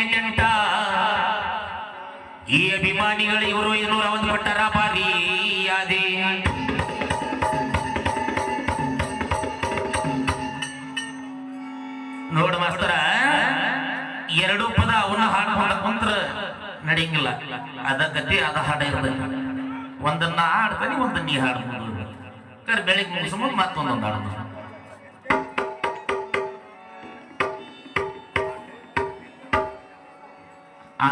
ಅವರಿಗೆ ಅಂತ ಈ ಅಭಿಮಾನಿಗಳು ಇವರು ಇನ್ನೂರ ಒಂದು ಕೊಟ್ಟರ ಬಾರಿ ಅದೇ ನೋಡ ಮಾಸ್ತರ, ಎರಡು ಪದ ಅವನ್ನ ಹಾಡು ಹಾಡ ಕುಂತ್ರ ನಡೆಯಂಗಿಲ್ಲ. ಅದ ಗತಿ ಅದ ಹಾಡ ಇರೋದಿಲ್ಲ ಒಂದನ್ನ ಹಾಡ್ತಾನೆ, ಒಂದನ್ನ ನೀ ಹಾಡ್ಬೋದು. ಕರ್ ಬೆಳಿಗ್ಗೆ ಮುಗಿಸ್ಬೋದು ಮತ್ತೊಂದೊಂದು ಹಾಡ್ಬೋದು. ಆ.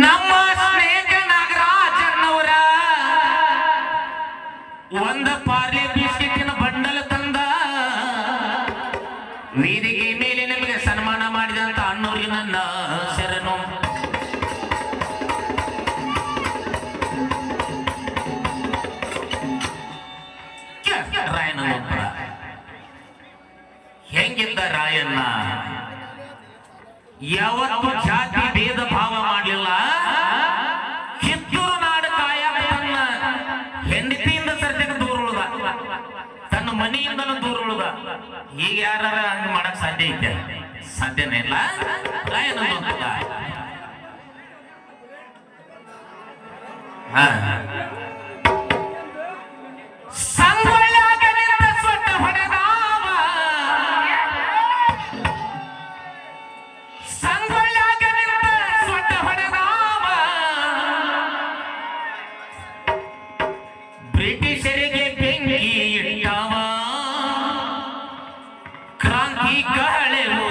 ನಮ್ಮ ಸ್ನೇಹ ಯಾವತ್ತು ಜಾತಿ ಭೇದ ಭಾವ ಮಾಡಲಿಲ್ಲ? ಕಿತ್ತೂರು ನಾಡು ಕಾಯ ತನ್ನ ಹೆಂಡತಿಯಿಂದ ಸರ್ತಿನ ದೂರ ಉಳ್ದ, ತನ್ನ ಮನೆಯಿಂದನೂ ದೂರ ಉಳ್ದ. ಈಗ ಯಾರ ಹಂಗ ಮಾಡಕ್ ಸಾಧ್ಯ ಐತೆ? ಸಾಧ್ಯನೇ ಇಲ್ಲ. ಹಾ. 我还累了。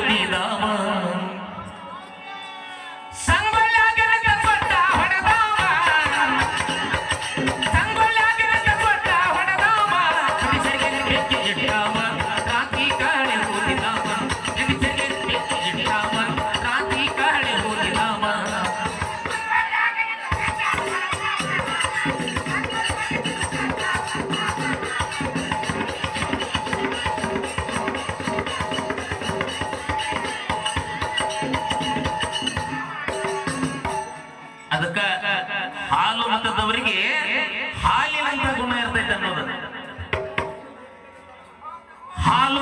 ಹಾಲು ಮತದವರಿಗೆ ಹಾಲಿನಂತ ಗುಣ ಇರ್ತೈತೆ ಅನ್ನೋದು. ಹಾಲು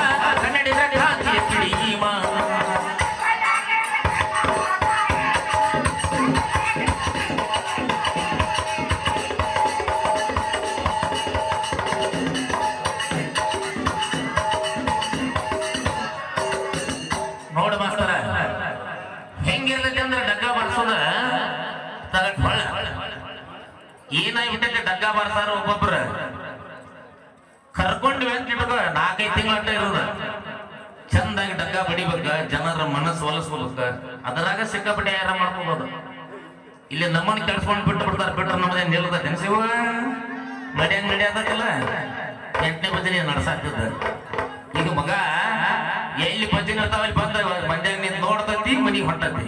ಏನಾಗ್ಬಿಟ್ಟೈತಿ ಡಗ್ಗ ಬರ್ತಾರ ಒಬ್ಬೊಬ್ರ. ಕರ್ಕೊಂಡ್ ಇಟ್ಕೋ ನಾಲ್ಕೈದು ತಿಂಗಳ ಇರೋದ. ಚಂದಾಗಿ ಡಗ್ಗ ಬಡಿಬೇಕ, ಜನರ ಮನಸ್ಸು ಹೊಲಸ್ಬೋದಕ್ಕ ಅದರಾಗ ಸಿಕ್ಕಾಪಟ್ಟೆ ಯಾರ ಮಾಡ್ಕೋಬಹುದು ಇಲ್ಲಿ ನಮ್ಮನ್ನ ಕೆಡ್ಸ್ಕೊಂಡ್ ಬಿಟ್ಟು ಬಿಡ್ತಾರ, ಬಿಟ್ರ ನಮ್ಮದೇ ನಿಲ್ಲದ ನೆನ್ಸಿವ ನಡೆಯಂಗ್ ನಡಿಯೋದಿಲ್ಲ ಎಂಟನೇ ಭಜನೆ ನಡ್ಸಾಕ್ತದ. ಈಗ ಮಗ, ಎಲ್ಲಿ ಭಜನೆ ಇರ್ತಾವ ಅಲ್ಲಿ ಬಂದ ಮಂದ್ಯಾಗ ನೀನ್ ನೋಡ್ತತಿ, ಮನಿಗೆ ಹೊಂಟತಿ.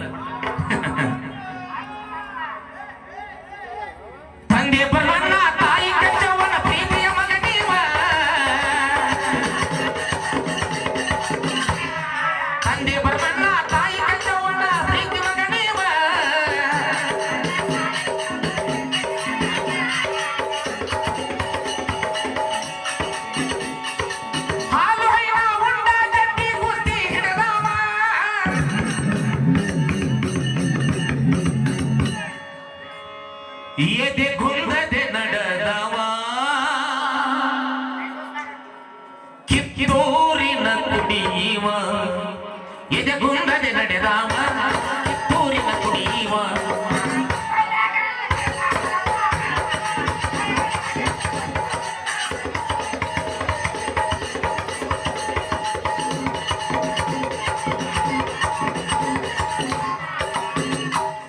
ಎದೆ ಕುಂದದೆ ನಡೆದವ ಕಿತ್ತೂರಿನ ಕುಡಿಯುವ ಎದೆ ಕುಂದದೆ ನಡೆದವ ಕಿತ್ತೂರಿನ ಕುಡಿಯುವ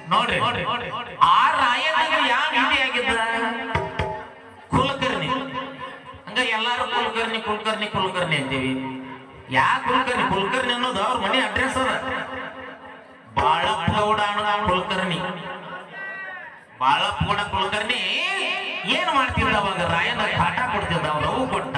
ನೋಡ್ರಿ ನೋಡ್ರಿ ಕುಲಕರ್ಣಿ ಕುಲಕರ್ಣಿ ಅಂತೀವಿ. ಯಾ ಕುಲಕರ್ಣಿ? ಕುಲಕರ್ಣಿ ಅನ್ನೋದು ಅವ್ರ ಮನೆ ಅಡ್ರೆಸ್ ಅದ. ಬಾಳಪ್ಪ ಅನ್ನೋ ಕುಲಕರ್ಣಿ. ಬಾಳಪ್ಪ ಗೌಡ ಕುಲಕರ್ಣಿ ಏನ್ ಮಾಡ್ತಿದ್ದ ಅವಾಗ? ರಾಯನ ಕಾಟ ಕೊಡ್ತಿದ್ದ ಅವ್ರು ಕೊಟ್ಟ.